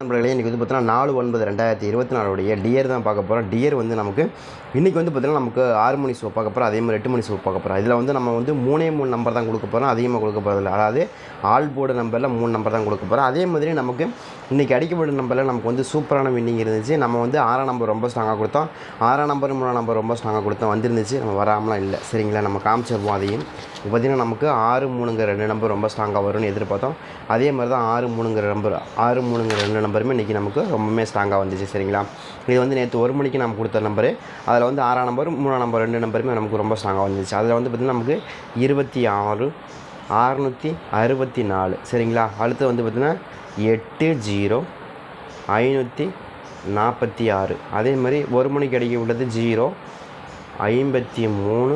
நண்பர்களே இன்றைக்கி வந்து பார்த்தீங்கன்னா நாலு ஒன்பது ரெண்டாயிரத்தி இருபத்தி நாலுடைய டியர் தான் பார்க்க போகிறோம் டியர் வந்து நமக்கு இன்றைக்கி வந்து பார்த்தீங்கன்னா நமக்கு ஆறு மணி ஷோ பார்க்க போகிறோம் அதே மாதிரி எட்டு மணி ஷோ பார்க்க போகிறோம் இதில் வந்து நம்ம வந்து மூணே மூணு நம்பர் தான் கொடுக்க போகிறோம் அதிகமாக கொடுக்க போகிறதில்ல அதாவது ஆல் போர்டு நம்பரில் மூணு நம்பர் தான் கொடுக்க போகிறோம் அதே மாதிரி நமக்கு இன்றைக்கி அடிக்கப்பட்ட நம்பரில் நமக்கு வந்து சூப்பரான வின்னிங் இருந்துச்சு. நம்ம வந்து ஆறாம் நம்பர் ரொம்ப ஸ்ட்ராங்காக கொடுத்தோம். ஆறாம் நம்பர் மூணாம் நம்பர் ரொம்ப ஸ்ட்ராங்காக கொடுத்தோம். வந்துருந்துச்சு. நம்ம வராமலாம் இல்லை. சரிங்களா? நம்ம காமிச்சிருப்போம் அதையும். இப்போ பார்த்திங்கன்னா நமக்கு ஆறு மூணுங்கிற ரெண்டு நம்பர் ரொம்ப ஸ்ட்ராங்காக வரும்னு எதிர்பார்த்தோம். அதே மாதிரி தான் ஆறு மூணுங்கிற நம்பர் ஆறு மூணுங்கிற ரெண்டு நம்பருமே இன்றைக்கி நமக்கு ரொம்பவுமே ஸ்ட்ராங்காக வந்துச்சு சரிங்களா? இது வந்து நேற்று ஒரு மணிக்கு நம்ம கொடுத்த நம்பரு. அதில் வந்து ஆறாம் நம்பர் மூணாம் நம்பர் ரெண்டு நம்பருமே நமக்கு ரொம்ப ஸ்ட்ராங்காக வந்துச்சு. அதில் வந்து பார்த்திங்கன்னா நமக்கு இருபத்தி ஆறு அறுநூற்றி அறுபத்தி நாலு சரிங்களா? அடுத்து வந்து பார்த்திங்கன்னா எட்டு ஜீரோ ஐநூற்றி நாற்பத்தி ஆறு. அதே மாதிரி ஒரு மணிக்கு அடிக்க உள்ளது ஜீரோ ஐம்பத்தி மூணு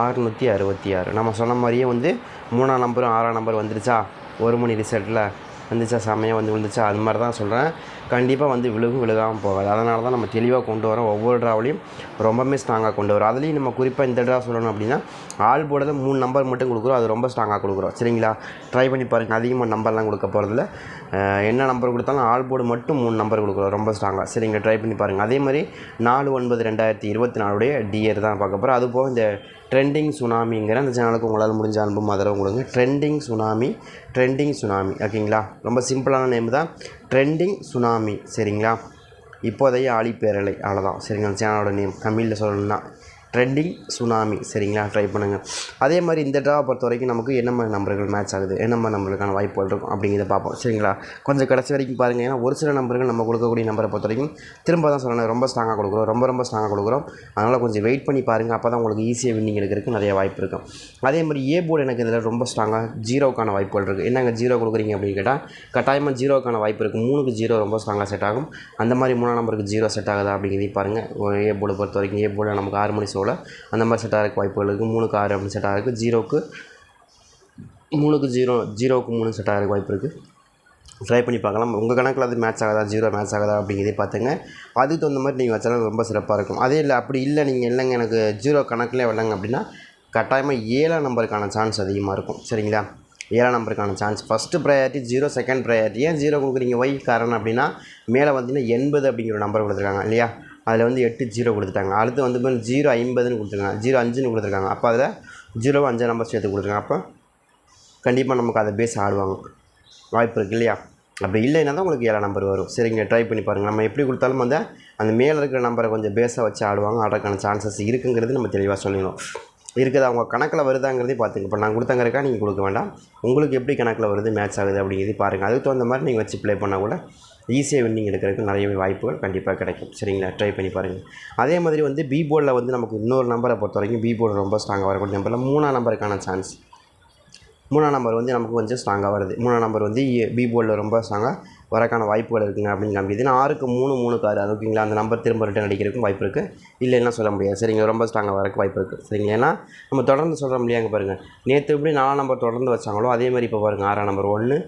ஆறுநூற்றி அறுபத்தி ஆறு. நம்ம சொன்ன மாதிரியே வந்து மூணாம் நம்பரும் ஆறாம் நம்பர் வந்துருச்சா? ஒரு மணி ரிசல்ட்டில் வந்துச்சா செம்மையாக வந்து விழுந்துச்சா அது மாதிரி தான் சொல்கிறேன் கண்டிப்பாக வந்து விழுகும் விழுகாமல் போகாது. அதனால தான் நம்ம தெளிவாக கொண்டு வரோம் ஒவ்வொரு ட்ராவிலையும் ரொம்பவுமே ஸ்ட்ராங்காக கொண்டு வரோம். அதுலேயும் நம்ம குறிப்பாக இந்த ட்ரா சொல்லணும் அப்படின்னா ஆள் போர்டில் மூணு நம்பர் மட்டும் கொடுக்குறோம். அது ரொம்ப ஸ்ட்ராங்காக கொடுக்குறோம். சரிங்களா? ட்ரை பண்ணி பாருங்கள் அதிகமாக நம்பர்லாம் கொடுக்க போகிறதில்ல என்ன நம்பர் கொடுத்தாலும் ஆள் போர்டு மட்டும் மூணு நம்பர் கொடுக்குறோம். ரொம்ப ஸ்ட்ராங்காக சரிங்களா ட்ரை பண்ணி பாருங்கள் அதே மாதிரி நாலு ஒன்பது ரெண்டாயிரத்தி இருபத்தி நாலுடைய டிஎர் தான் பார்க்க போகிறோம் அது போக இந்த ட்ரெண்டிங் சுனாமிங்கிற அந்த சேனலுக்கு உங்களால் முடிஞ்ச அனுபவம் ஆதரவு கொடுங்க. ட்ரெண்டிங் சுனாமி ட்ரெண்டிங் சுனாமி ஓகேங்களா? ரொம்ப சிம்பிளான நேம் தான். ட்ரெண்டிங் சுனாமி சரிங்களா? இப்போதைய ஆழிப்பேரலை அவ்வளோதான் சரிங்களா? சேனலோட நேம் தமிழில் சொல்லணும்னா ட்ரெண்டிங் சுனாமி சரிங்களா? ட்ரை பண்ணுங்கள் அதே மாதிரி இந்த ட்ராவை பொறுத்த வரைக்கும் நமக்கு என்ன மாதிரி நம்பர்கள் மேட்ச் ஆகுது? என்ன மாதிரி நம்பருக்கான வாய்ப்புகள் இருக்கும்? அப்படிங்கிறத பார்ப்போம். சரிங்களா? கொஞ்சம் கடைசி வரைக்கும் பாருங்கள் ஏன்னா ஒரு சில நம்பர்கள் நம்ம கொடுக்கக்கூடிய நம்பரை பொறுத்த வரைக்கும் திரும்ப தான் சொல்லணும். ரொம்ப ஸ்ட்ராங்காக கொடுக்குறோம். ரொம்ப ரொம்ப ஸ்ட்ராங்காக கொடுக்குறோம். அதனால் கொஞ்சம் வெயிட் பண்ணி பாருங்கள் அப்போ தான் உங்களுக்கு ஈஸியாக வின்னிங் எடுக்கிறதுக்கு நிறைய வாய்ப்பு இருக்கும். அதே மாதிரி ஏ போர்டு எனக்கு இதில் ரொம்ப ஸ்ட்ராங்காக ஜீரோக்கான வாய்ப்புகள் இருக்குது என்னங்க ஜீரோ கொடுக்குறீங்க அப்படின்னு கேட்டால் கட்டாயமாக ஜீரோக்கான வாய்ப்பு இருக்குது மூணுக்கு ஜீரோ ரொம்ப ஸ்ட்ராங்காக செட் ஆகும். அந்த மாதிரி மூணாம் நம்பருக்கு ஜீரோ செட் ஆகுதா அப்படிங்கிறதையும் பாருங்கள் ஏ போர்டு பொறுத்த வரைக்கும் ஏ போர்டில் நமக்கு ஆறு மணி போல். அந்த மாதிரி செட் ஆகிறதுக்கு வாய்ப்புகள் இருக்குது மூணுக்கு ஆறு அப்படின்னு செட் ஆகிறதுக்கு ஜீரோக்கு மூணுக்கு ஜீரோ ஜீரோக்கு மூணு செட் ஆகிறதுக்கு வாய்ப்பு இருக்குது ட்ரை பண்ணி பார்க்கலாம். உங்கள் கணக்கில் அது மேட்ச் ஆகுதா? ஜீரோ மேட்ச் ஆகுதா? அப்படிங்கிறதே பார்த்துங்க. அதுக்கு தகுந்த மாதிரி நீங்கள் வச்சாலும் ரொம்ப சிறப்பாக இருக்கும். அதே இல்லை அப்படி இல்லை நீங்கள் இல்லைங்க. எனக்கு ஜீரோ கணக்கில் வரலங்க அப்படின்னா கட்டாயமாக ஏழாம் நம்பருக்கான சான்ஸ் அதிகமாக இருக்கும். சரிங்களா? ஏழாம் நம்பருக்கான chance first priority zero second priority ஏன் ஜீரோ கொடுக்குறீங்க? ஒய் காரணம் அப்படின்னா மேலே பார்த்தீங்கன்னா எண்பது அப்படிங்கிற நம்பர் கொடுத்துருக்காங்க இல்லையா? அதில் வந்து எட்டு ஜீரோ கொடுத்துட்டாங்க. அடுத்து வந்து பாருங்க ஜீரோ ஐம்பதுன்னு கொடுத்துருக்காங்க. ஜீரோ அஞ்சுன்னு கொடுத்துருக்காங்க. அப்போ அதில் ஜீரோவும் அஞ்சு நம்பர் சேர்த்து கொடுத்துருக்காங்க. அப்போ கண்டிப்பாக நமக்கு அதை பேஸ் ஆடுவாங்க. வாய்ப்பு இருக்குது இல்லையா? அப்படி இல்லைன்னா தான் உங்களுக்கு ஏழாம் நம்பர் வரும். சரிங்க ட்ரை பண்ணி பாருங்கள் நம்ம எப்படி கொடுத்தாலும் வந்து அந்த மேலே இருக்கிற நம்பரை கொஞ்சம் பேஸாக வச்சு ஆடுவாங்க. ஆடுறதுக்கான சான்சஸ் இருக்குங்கிறது நம்ம தெளிவாக சொல்லிடணும். இருக்குது? அவங்க கணக்கில் வருதாங்கிறதே பார்த்துங்க. இப்போ நான் கொடுத்தங்க நீங்கள் கொடுக்க வேண்டாம். உங்களுக்கு எப்படி கணக்கில் வருது மேட்ச் ஆகுது அப்படிங்கிறது பாருங்கள் அதுக்கு தகுந்த மாதிரி நீங்கள் வச்சு ப்ளே பண்ணால் கூட ஈஸியாக வின்னிங் எடுக்கிறதுக்கு நிறைய வாய்ப்புகள் கண்டிப்பாக கிடைக்கும். சரிங்களா? ட்ரை பண்ணி பாருங்கள் அதே மாதிரி வந்து பி போர்டில் வந்து நமக்கு இன்னொரு நம்பரை பொறுத்த வரைக்கும் பி போர்டு ரொம்ப ஸ்ட்ராங்காக வரக்கூடிய நம்பரில் மூணாம் நம்பருக்கான சான்ஸ் மூணாம் நம்பர் வந்து நமக்கு கொஞ்சம் ஸ்ட்ராங்காக வருது. மூணாம் நம்பர் வந்து பி போர்டில் ரொம்ப ஸ்ட்ராங்காக வரக்கான வாய்ப்புகள் இருக்குங்க அப்படின்னு காமிக்குது. ஏன்னா ஆறுக்கு மூணு மூணுக்கு ஆறு அது ஓகேங்களா? அந்த நம்பர் திரும்ப ரிட்டன் அடிக்கிறதுக்கும் வாய்ப்பு இருக்குது இல்லைன்னா சொல்ல முடியாது. சரிங்க ரொம்ப ஸ்ட்ராங்காக வரக்கு வாய்ப்பு இருக்குது சரிங்க ஏன்னா நம்ம தொடர்ந்து சொல்கிறோம் இல்லையாங்க பாருங்கள் நேற்று எப்படி நாலாம் நம்பர் தொடர்ந்து வச்சாங்களோ அதே மாதிரி இப்போ பாருங்கள் ஆறாம் நம்பர் ஒன்று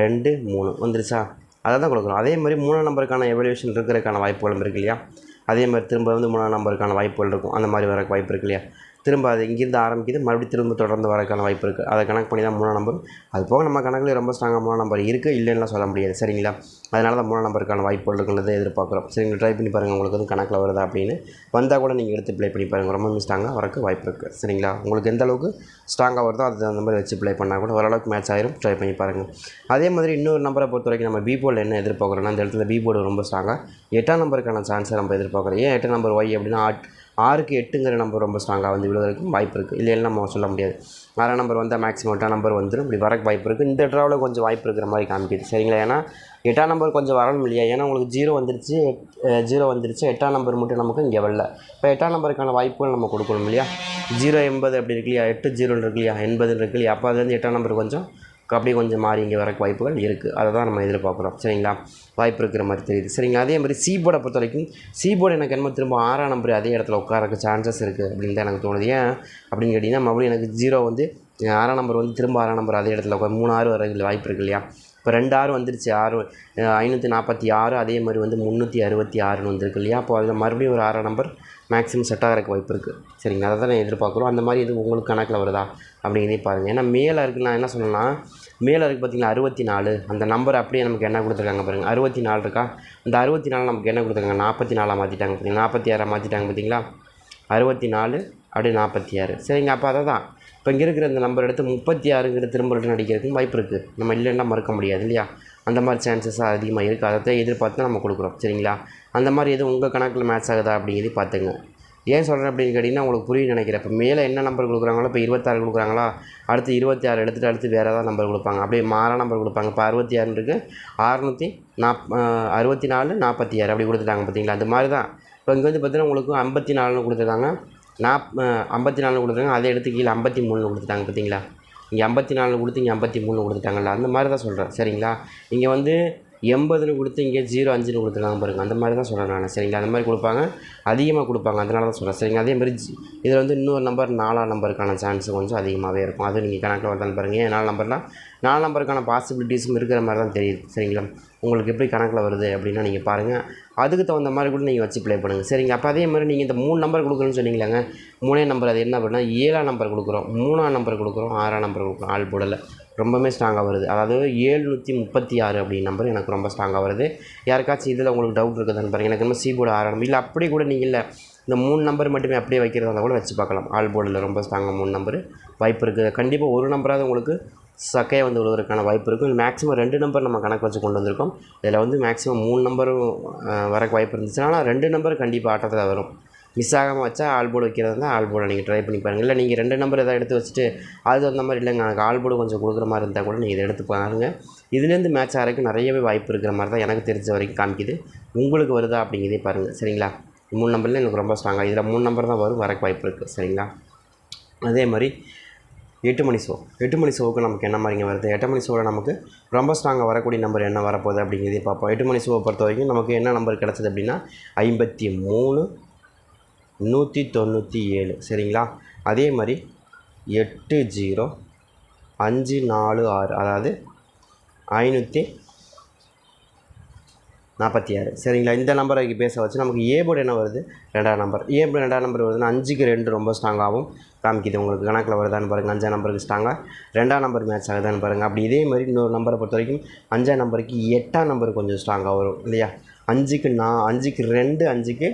ரெண்டு மூணு. வந்துருச்சா? அதை தான் கொடுக்குறோம். அதே மாதிரி மூணாம் நம்பருக்கான எவல்யூஷன் இருக்கிறதுக்கான வாய்ப்புகளும் இருக்கு இல்லையா? அதே மாதிரி திரும்ப வந்து மூணாம் நம்பருக்கான வாய்ப்புகள் இருக்கும். அந்த மாதிரி வரக்கு வாய்ப்பு இருக்கு இல்லையா? திரும்ப அது இங்கேருந்து ஆரம்பிக்குது மறுபடியும் திரும்ப தொடர்ந்து வரக்கான வாய்ப்பு இருக்குது அதை கணக்கு பண்ணி தான் மூணாம் நம்பர் அது போக நம்ம கணக்கில் ரொம்ப ஸ்ட்ராங்காக மூணாம் நம்பர் இருக்குது இல்லைன்னா சொல்ல முடியாது. சரிங்களா? அதனால தான் மூணாம் நம்பருக்கான வாய்ப்புகள் இருக்குன்றதை எதிர்பார்க்குறோம். சரிங்களா ட்ரை பண்ணி பாருங்கள் உங்களுக்கு வந்து கணக்கில் வருதா அப்படின்னு. வந்தால் கூட நீங்கள் எடுத்து ப்ளே பண்ணி பாருங்கள் ரொம்ப ஸ்ட்ராங்காக வரக்கு வாய்ப்பு இருக்குது சரிங்களா? உங்களுக்கு எந்த அளவுக்கு ஸ்ட்ராங்காக வருதோ அது அந்த மாதிரி வச்சு ப்ளே பண்ணால் கூட ஓரளவுக்கு மேட்ச் ஆயிரும். ட்ரை பண்ணி பாருங்கள் அதே மாதிரி இன்னொரு நம்பரை பொறுத்த வரைக்கும் நம்ம பி போர்டில் என்ன எதிர்பார்க்குறோம்னா அந்த இடத்துல பி போர்டு ரொம்ப ஸ்ட்ராங்காக எட்டாம் நம்பருக்கான சான்ஸை நம்ம எதிர்பார்க்குறோம். ஏன் எட்டாம் நம்பர் ஒய் அப்படின்னா ஆட் ஆறுக்கு எட்டுங்கிற நம்பர் ரொம்ப ஸ்ட்ராங்காக வந்து விழுவதற்கு வாய்ப்பு இருக்குது இல்லைன்னு நம்ம சொல்ல முடியாது. ஆறாம் நம்பர் வந்தால் மேக்ஸிமம் எட்டாம் நம்பர் வந்துடும் இப்படி வரக்கு வாய்ப்பு இருக்குது இந்த ட்ராவில் கொஞ்சம் வாய்ப்பு இருக்கிற மாதிரி காமிக்குது. சரிங்களா? ஏன்னா எட்டாம் நம்பர் கொஞ்சம் வரணும் இல்லையா? ஏன்னா உங்களுக்கு ஜீரோ வந்துருச்சு ஜீரோ வந்துருச்சு. எட்டாம் நம்பர் மட்டும் நமக்கு இங்கே வரல. இப்போ எட்டாம் நம்பருக்கான வாய்ப்புகள் நம்ம கொடுக்கணும் இல்லையா? ஜீரோ எண்பது அப்படி இருக்கு இல்லையா? எட்டு ஜீரோன்னு இருக்கு இல்லையா? எண்பது இருக்கு இல்லையா? அப்போ அது வந்து எட்டாம் நம்பர் கொஞ்சம் அப்படியே கொஞ்சம் மாறி இங்கே வரக்கு வாய்ப்புகள் இருக்குது அதை தான் நம்ம எதிர்பார்க்குறோம் சரிங்களா? வாய்ப்பு இருக்கிற மாதிரி தெரியுது. சரிங்களா அதே மாதிரி சீபோர்டை பொறுத்த வரைக்கும் சீபோர்டு எனக்கு என்ன திரும்ப ஆறாம் நம்பர் அதே இடத்துல உட்காரக்கு சான்சஸ் இருக்குது அப்படின்னு தான் எனக்கு தோணுது. ஏன்? அப்படின்னு கேட்டிங்கன்னா மறுபடியும் எனக்கு ஜீரோ வந்து ஆறாம் நம்பர் வந்து திரும்ப ஆறாம் நம்பர் அதே இடத்துல உட்கார மூணு ஆறு வரதுக்கு வாய்ப்பு இருக்கு இல்லையா? இப்போ ரெண்டு ஆறு வந்துருச்சு. ஆறு ஐநூற்றி நாற்பத்தி ஆறு அதே மாதிரி வந்து முந்நூற்றி அறுபத்தி ஆறுன்னு வந்திருக்கு இல்லையா? அப்போ அதில் மறுபடியும் ஒரு ஆறாம் நம்பர் மேக்ஸிமம் செட் ஆகிறக்கு வாய்ப்பு இருக்குது சரிங்களா? அதை தான் நான் எதிர்பார்க்குறோம். அந்த மாதிரி இது உங்களுக்கு கணக்கில் வருதா? அப்படிங்கிறதையும் பாருங்கள் ஏன்னா மேலே இருக்குது நான் என்ன சொன்னேன்னா மேலே இருக்குது பார்த்தீங்களா அறுபத்தி நாலு அந்த நம்பர் அப்படியே நமக்கு என்ன கொடுத்துருக்காங்க பாருங்கள் அறுபத்தி நாலு இருக்கா? அந்த அறுபத்தி நாலு நமக்கு என்ன கொடுத்துருக்காங்க? நாற்பத்தி நாலாக மாற்றிட்டாங்க பார்த்திங்களா நாற்பத்தி ஆறாக மாற்றிட்டாங்க பார்த்தீங்களா அறுபத்தி நாலு அப்படியே நாற்பத்தி ஆறு சரிங்க. அப்போ அதை தான் இப்போ இங்கே இருக்கிற இந்த நம்பர் எடுத்து முப்பத்தி ஆறுங்கிற திரும்ப ரிட்டன் அடிக்கிறதுக்கும் வாய்ப்பு இருக்குது நம்ம இல்லைன்னா மறுக்க முடியாது இல்லையா? அந்த மாதிரி சான்சஸ் அதிகமாக இருக்குது அதை தான் எதிர்பார்த்து நம்ம கொடுக்குறோம். சரிங்களா? அந்த மாதிரி எதுவும் உங்கள் கணக்கில் மேட்ச் ஆகுதா அப்படிங்கிறது பார்த்துங்க ஏன் சொல்கிறேன் அப்படின்னு கேட்டிங்கன்னா உங்களுக்கு புரியும் நினைக்கிறேன். இப்போ மேலே என்ன நம்பர் கொடுக்குறாங்களோ இப்போ இருபத்தாறு கொடுக்குறாங்களா? அடுத்து இருபத்தி ஆறு எடுத்துகிட்டு அடுத்து வேறு ஏதாவது நம்பர் கொடுப்பாங்க. அப்படியே மாறா நம்பர் கொடுப்பாங்க. இப்போ அறுபத்தி ஆறு இருக்குது அறுநூற்றி நாப் அறுபத்தி நாலு நாற்பத்தி ஆறு அப்படி கொடுத்துட்டாங்க பார்த்தீங்களா? அது மாதிரி தான். இப்போ இங்கே வந்து பார்த்தீங்கன்னா உங்களுக்கு ஐம்பத்தி நாலுன்னு கொடுத்துருக்காங்க. நாப் ஐம்பத்தி நாலு கொடுத்துருக்காங்க. அதை எடுத்து கீழே ஐம்பத்தி மூணுன்னு கொடுத்துட்டாங்க பார்த்தீங்களா? இங்கே ஐம்பத்தி நாலு கொடுத்து இங்கே ஐம்பத்தி மூணு கொடுத்துட்டாங்கல்ல அந்த மாதிரி தான் சொல்கிறேன் சரிங்களா? இங்கே வந்து எண்பதுன்னு கொடுத்து இங்கே ஜீரோ அஞ்சுன்னு கொடுத்துருக்காங்க பாருங்கள் அந்த மாதிரி தான் சொல்கிறேன் நான். சரிங்களா? அந்த மாதிரி கொடுப்பாங்க. அதிகமாக கொடுப்பாங்க. அதனால தான் சொல்கிறேன் சரிங்க அதே மாதிரி இதில் வந்து இன்னொரு நம்பர் நாலாம் நம்பருக்கான சான்ஸ் கொஞ்சம் அதிகமாகவே இருக்கும். அது நீங்கள் கணக்கில் வருதான்னு பாருங்கள் ஏன் நாலு நம்பர்லாம் நாலு நம்பருக்கான பாசிபிலிட்டிஸும் இருக்கிற மாதிரி தான் தெரியுது. சரிங்களா? உங்களுக்கு எப்படி கணக்கில் வருது அப்படின்னா நீங்கள் பாருங்கள் அதுக்கு தகுந்த மாதிரி கூட நீங்கள் வச்சு ப்ளே பண்ணுங்கள் சரிங்க? அப்போ அதே மாதிரி நீங்கள் இந்த மூணு நம்பர் கொடுக்குறேன்னு சொன்னீங்களாங்க. மூணே நம்பர் அது என்ன அப்படின்னா ஏழாம் நம்பர் கொடுக்குறோம். மூணாம் நம்பர் கொடுக்குறோம். ஆறாம் நம்பர் கொடுக்குறோம். ஆள் போடலை. ரொம்பவுமே ஸ்ட்ராங்காக வருது. அதாவது ஏழ்நூற்றி முப்பத்தி ஆறு அப்படின்னு நம்பர் எனக்கு ரொம்ப ஸ்ட்ராங்காக வருது. யாருக்காச்சும் இதில் உங்களுக்கு டவுட் இருக்குதான்னு பாருங்கள் எனக்கு இன்னும் சீபோர்டு போர்டு இல்லை. அப்படி கூட நீங்கள் இல்லை. இந்த மூணு நம்பர் மட்டுமே அப்படியே வைக்கிறதா இருந்தால் கூட வச்சு பார்க்கலாம். ஆல் போர்டில் ரொம்ப ஸ்ட்ராங்காக மூணு நம்பர் வாய்ப்பு இருக்குது. கண்டிப்பாக ஒரு நம்பராக உங்களுக்கு சக்கையாக வந்து விழுவதற்கான வாய்ப்பு இருக்கும். மேக்ஸிமம் ரெண்டு நம்பர் நம்ம கணக்கு வச்சு கொண்டு வந்திருக்கோம். இதில் வந்து மேக்ஸிமம் மூணு நம்பரும் வரக்கு வாய்ப்பு இருந்துச்சு ஆனால் ரெண்டு நம்பர் கண்டிப்பாக ஆட்டத்தில் வரும். மிஸ் ஆகாமல் வச்சா ஆல் போர்டு வைக்கிறது தான் ஆல் போர்டை நீங்கள் ட்ரை பண்ணி பாருங்கள் இல்லை நீங்கள் ரெண்டு நம்பர் எதாவது எடுத்து வச்சுட்டு அது அந்த மாதிரி இல்லைங்க. எனக்கு ஆல் போர்டு கொஞ்சம் கொடுக்குற மாதிரி இருந்தால் கூட நீங்கள் இதை எடுத்து பாருங்கள் இதுலேருந்து மேட்ச் ஆகிறதுக்கு நிறையவே வாய்ப்பு இருக்கிற மாதிரி தான் எனக்கு தெரிஞ்ச வரைக்கும் காமிக்குது. உங்களுக்கு வருதா அப்படிங்கிறதே பாருங்கள் சரிங்களா? மூணு நம்பரில் எனக்கு ரொம்ப ஸ்ட்ராங்காக இதில் மூணு நம்பர் தான் வரும். வரக்கு வாய்ப்பு இருக்குது சரிங்களா? அதே மாதிரி எட்டு மணி ஷோ எட்டு மணி ஷோவுக்கு நமக்கு என்ன மாதிரிங்க வருது? எட்டு மணி ஷோவில் நமக்கு ரொம்ப ஸ்ட்ராங்காக வரக்கூடிய நம்பர் என்ன வரப்போகுது அப்படிங்கிறதே பார்ப்போம். எட்டு மணி ஷோவை பொறுத்த வரைக்கும் நமக்கு என்ன நம்பர் கிடச்சிது அப்படின்னா ஐம்பத்தி மூணு நூற்றி தொண்ணூற்றி ஏழு. சரிங்களா? அதே மாதிரி எட்டு ஜீரோ அஞ்சு நாலு ஆறு அதாவது ஐநூற்றி நாற்பத்தி ஆறு. சரிங்களா? இந்த நம்பரை பேச வச்சு நமக்கு ஏ போர்டு என்ன வருது? ரெண்டாம் நம்பர் ஏ போர்டு ரெண்டாம் நம்பர் வருதுன்னா அஞ்சுக்கு ரெண்டு ரொம்ப ஸ்ட்ராங்காகவும் காமிக்குது உங்களுக்கு. கணக்கில் வருதான்னு பாருங்கள் அஞ்சாம் நம்பருக்கு ஸ்ட்ராங்காக ரெண்டாம் நம்பர் மேட்ச் ஆகுதான்னு பாருங்கள் அப்படி இதே மாதிரி இன்னொரு நம்பரை பொறுத்த வரைக்கும் அஞ்சாம் நம்பருக்கு எட்டாம் நம்பர் கொஞ்சம் ஸ்ட்ராங்காக வரும். இல்லையா? அஞ்சுக்கு நான் அஞ்சுக்கு ரெண்டு அஞ்சுக்கு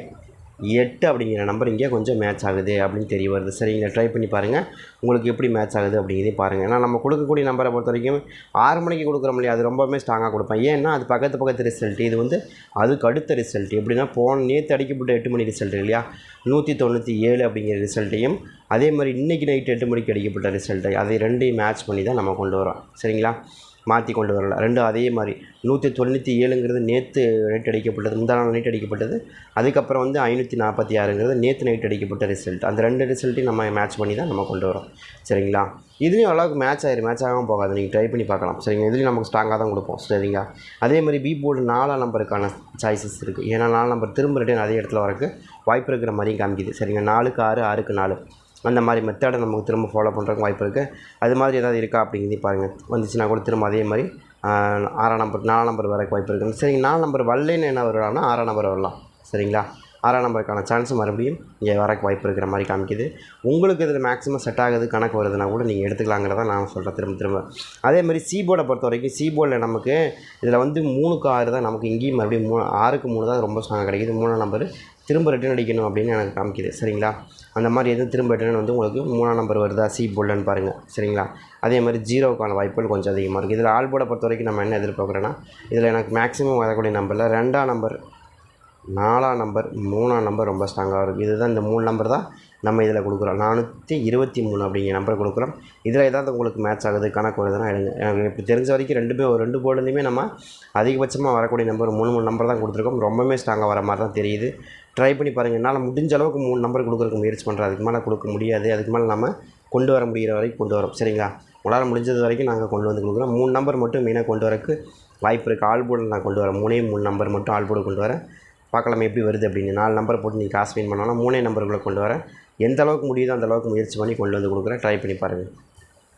எட்டு அப்படிங்கிற நம்பர் இங்கே கொஞ்சம் மேட்ச் ஆகுது அப்படின்னு தெரிய வருது. சரிங்களா ட்ரை பண்ணி பாருங்கள் உங்களுக்கு எப்படி மேட்ச் ஆகுது அப்படிங்கிறதையும் பாருங்கள் ஏன்னா நம்ம கொடுக்கக்கூடிய நம்பரை பொறுத்த வரைக்கும் ஆறு மணிக்கு கொடுக்குறோம் இல்லையா? அது ரொம்பவுமே ஸ்ட்ராங்காக கொடுப்பேன். ஏன்னா அது பக்கத்து பக்கத்து ரிசல்ட் இது வந்து அதுக்கு அடுத்த ரிசல்ட் எப்படின்னா போன நேற்று அடிக்கப்பட்ட எட்டு மணி ரிசல்ட் இல்லையா? நூற்றி தொண்ணூற்றி ஏழு அப்படிங்கிற ரிசல்ட்டையும் அதே மாதிரி இன்றைக்கி நைட் எட்டு மணிக்கு அடிக்கப்பட்ட ரிசல்ட்டை அதை ரெண்டையும் மேட்ச் பண்ணி தான் நம்ம கொண்டு வரோம். சரிங்களா? மாற்றி கொண்டு வரல ரெண்டும் அதே மாதிரி. நூற்றி தொண்ணூற்றி ஏழுங்கிறது நேற்று நைட் அடிக்கப்பட்டது முந்தா நாள் நைட் அடிக்கப்பட்டது. அதுக்கப்புறம் வந்து ஐநூற்றி நாற்பத்தி ஆறுங்கிறது நேற்று நைட் அடிக்கப்பட்ட ரிசல்ட் அந்த ரெண்டு ரிசல்ட்டையும் நம்ம மேட்ச் பண்ணி தான் நம்ம கொண்டு வரோம். சரிங்களா? இதுலேயும் அளவுக்கு மேட்ச் ஆயிரும் மேட்ச் ஆகாமல் போகாது. நீங்கள் ட்ரை பண்ணி பார்க்கலாம். சரிங்க இதுலேயும் நமக்கு ஸ்ட்ராங்காக தான் கொடுப்போம். சரிங்களா? அதே மாதிரி பி போர்டு நாலாம் நம்பருக்கான சாய்ஸஸ் இருக்குது ஏன்னா நாலு நம்பர் திரும்ப ரிட்டன் அதே இடத்துல வரக்கு வாய்ப்பு இருக்கிற மாதிரியும் காமிக்குது. சரிங்க நாலுக்கு ஆறு ஆறுக்கு நாலு. அந்த மாதிரி மெத்தடை நமக்கு திரும்ப ஃபாலோ பண்ணுறதுக்கு வாய்ப்பு இருக்குது அது மாதிரி ஏதாவது இருக்கா அப்படிங்கிறதையும் பாருங்கள் வந்துச்சுன்னா கூட திரும்ப அதே மாதிரி ஆறாம் நம்பர் நாலாம் நம்பர் வரக்கு வாய்ப்பு இருக்குது சரிங்க நாலு நம்பர் வரலன்னு என்ன வரலாம்னா ஆறாம் நம்பர் வரலாம். சரிங்களா? ஆறாம் நம்பருக்கான சான்ஸ் மறுபடியும் இங்கே வரக்கு வாய்ப்பு இருக்கிற மாதிரி காமிக்குது. உங்களுக்கு இதில் மேக்ஸிமம் செட் ஆகுது கணக்கு வருதுன்னா கூட நீங்கள் எடுத்துக்கலாங்கிறத நான் சொல்கிறேன் திரும்ப திரும்ப. அதே மாதிரி பொறுத்த வரைக்கும் சீபோர்டில் நமக்கு இதில் வந்து மூணுக்கு ஆறு தான் நமக்கு இங்கேயும் மறுபடியும் மூணு ஆறுக்கு மூணு தான் ரொம்ப ஸ்ட்ராங்காக கிடைக்குது. மூணாம் நம்பர் திரும்ப ரிட்டர்ன் அடிக்கணும் அப்படின்னு எனக்கு காமிக்குது. சரிங்களா? அந்த மாதிரி எதுவும் திரும்ப ரிட்டர்ன் வந்து உங்களுக்கு மூணாம் நம்பர் வருதா சி போர்டுன்னு பாருங்கள் சரிங்களா? அதே மாதிரி ஜீரோவுக்கான வாய்ப்புகள் கொஞ்சம் அதிகமாக இருக்குது இதில் ஆல் போர்டை பொறுத்த வரைக்கும் நம்ம என்ன எதிர்பார்க்குறோன்னா இதில் எனக்கு மேக்ஸிமம் வரக்கூடிய நம்பரில் ரெண்டாம் நம்பர் நாலாம் நம்பர் மூணாம் நம்பர் ரொம்ப ஸ்ட்ராங்காக இருக்குது இதுதான் இந்த மூணு நம்பர் தான் நம்ம இதில் கொடுக்குறோம். நானூற்றி இருபத்தி மூணு அப்படிங்கிற நம்பர் கொடுக்குறோம். இதில் ஏதாவது உங்களுக்கு மேட்ச் ஆகுது கணக்கு வருதுன்னா எடுங்க எனக்கு இப்போ தெரிஞ்ச வரைக்கும் ரெண்டுமே ஒரு ரெண்டு போர்டுலேயுமே நம்ம அதிகபட்சமாக வரக்கூடிய நம்பர் மூணு மூணு நம்பர் தான் கொடுத்துருக்கோம். ரொம்பவே ஸ்ட்ராங்காக வர மாதிரி தான் தெரியுது. ட்ரை பண்ணி பாருங்கள் என்னால் முடிஞ்ச அளவுக்கு மூணு நம்பர் கொடுக்குறதுக்கு முயற்சி பண்ணுறேன் அதுக்கு மேலே கொடுக்க முடியாது. அதுக்கு மேலே நம்ம கொண்டு வர முடிகிற வரைக்கும் கொண்டு வரோம். சரிங்களா? உங்களால் முடிஞ்சது வரைக்கும் நாங்கள் கொண்டு வந்து கொடுக்குறோம். மூணு நம்பர் மட்டும் மெயினாக கொண்டு வரக்கு வாய்ப்பு இருக்குது ஆள் போர்டில் நான் கொண்டு வரேன். மூணே மூணு நம்பர் மட்டும் ஆள் போர்டு கொண்டு வரேன். பார்க்கலாம் எப்படி வருது அப்படின்னு. நாலு நம்பர் போட்டு நீங்கள் காசு வின் பண்ணோன்னா மூணே நம்பருக்குள்ளே கொண்டு வரேன் எந்த அளவுக்கு முடியுதோ அந்த அளவுக்கு முயற்சி பண்ணி கொண்டு வந்து கொடுக்குறேன். ட்ரை பண்ணி பாருங்கள்